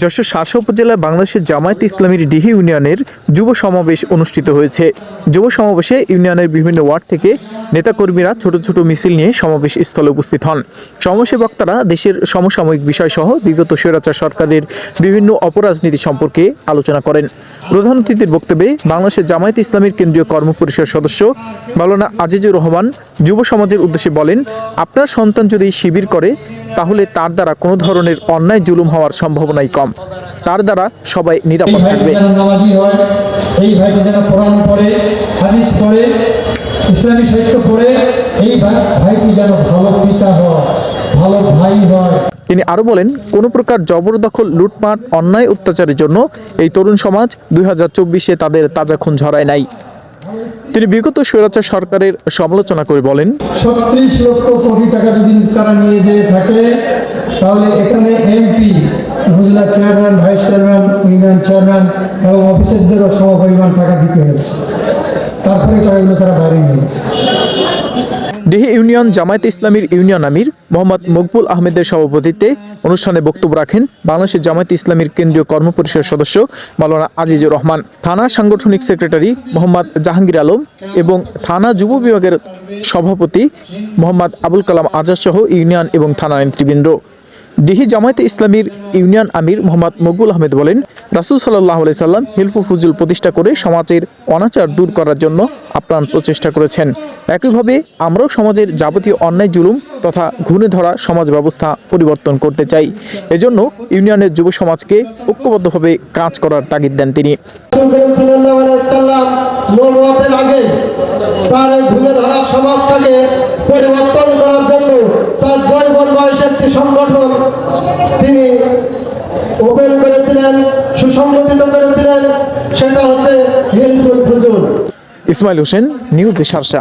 যশোর শাসা উপজেলায় বাংলাদেশের জামায়াত ইসলামীর ডিহি ইউনিয়নের যুব সমাবেশ অনুষ্ঠিত হয়েছে। যুব সমাবেশে ইউনিয়নের বিভিন্ন ওয়ার্ড থেকে নেতাকর্মীরা ছোট ছোট মিছিল নিয়ে সমাবেশ স্থলে উপস্থিত হন। সমাবেশে বক্তারা দেশের সমসাময়িক বিষয়সহ বিগত স্বৈরাচার সরকারের বিভিন্ন অপরাজনীতি সম্পর্কে আলোচনা করেন। প্রধান অতিথির বক্তব্যে বাংলাদেশের জামায়াত ইসলামীর কেন্দ্রীয় কর্মপরিষদ সদস্য মাওলানা আজিজুর রহমান যুব সমাজের উদ্দেশ্যে বলেন, আপনার সন্তান যদি শিবির করে তাহলে তার দ্বারা কোনো ধরনের অন্যায় জুলুম হওয়ার সম্ভাবনাই কম। তার দ্বারা সবাই নিরাপদ থাকবে। যেন নামাজি এই ভাইটি যেন কোরআন পড়ে হাদিস পড়ে ইসলামী সাহিত্য পড়ে এই ভাইটি যেন ভালো পিতা হয় ভালো ভাই হয়। তিনি আরও বলেন কোনো প্রকার জবরদখল লুটপাট অন্যায় অত্যাচারের জন্য এই তরুণ সমাজ দুই হাজার চব্বিশে তাদের তাজা খুন ঝরায় নাই। তিনি বিগত স্বৈরাচার সরকারের সমালোচনা করে বলেন, ছত্রিশ লক্ষ কোটি টাকা যদি তারা নিয়ে যেয়ে থাকে, তাহলে এখানে এমপি উপজেলা chairman vice chairman union chairman এবং অফিসারদেরও সমপরিমাণ টাকা দিতে হয়েছে। তারপরে টাকাগুলো তারা বাইরে নিয়েছে ডিহি ইউনিয়ন জামায়াত ইসলামীর ইউনিয়ন আমির মোহাম্মদ মকবুল আহমেদের সভাপতিত্বে অনুষ্ঠানে বক্তব্য রাখেন বাংলাদেশের জামায়াত ইসলামীর কেন্দ্রীয় কর্মপরিষদ সদস্য মাওলানা আজিজুর রহমান, থানা সাংগঠনিক সেক্রেটারি মোহাম্মদ জাহাঙ্গীর আলম এবং থানা যুব বিভাগের সভাপতি মোহাম্মদ আবুল কালাম আজাদ সহ ইউনিয়ন এবং থানা নেতৃবৃন্দ। ডিহি জামায়াতে ইসলামীর ইউনিয়ন আমির মোহাম্মদ মকবুল আহমেদ বলেন, রাসুল সাল্লাহ আলি সাল্লাম হিলফু ফুজুল প্রতিষ্ঠা করে সমাজের অনাচার দূর করার জন্য আপ্রাণ প্রচেষ্টা করেছেন। একইভাবে আমরাও সমাজের যাবতীয় অন্যায়, জুলুম তথা ঘুণে ধরা সমাজ ব্যবস্থা পরিবর্তন করতে চাই। এজন্য ইউনিয়নের যুব সমাজকে ঐক্যবদ্ধভাবে কাজ করার তাগিদ দেন তিনি। তার বয়সের একটি সংগঠন তিনি ওপেন করেছিলেন, সুসংগঠিত করেছিলেন, সেটা হচ্ছে হিলফুল ফুজুর ইসমাইল হোসেন, নিউজ সারসা।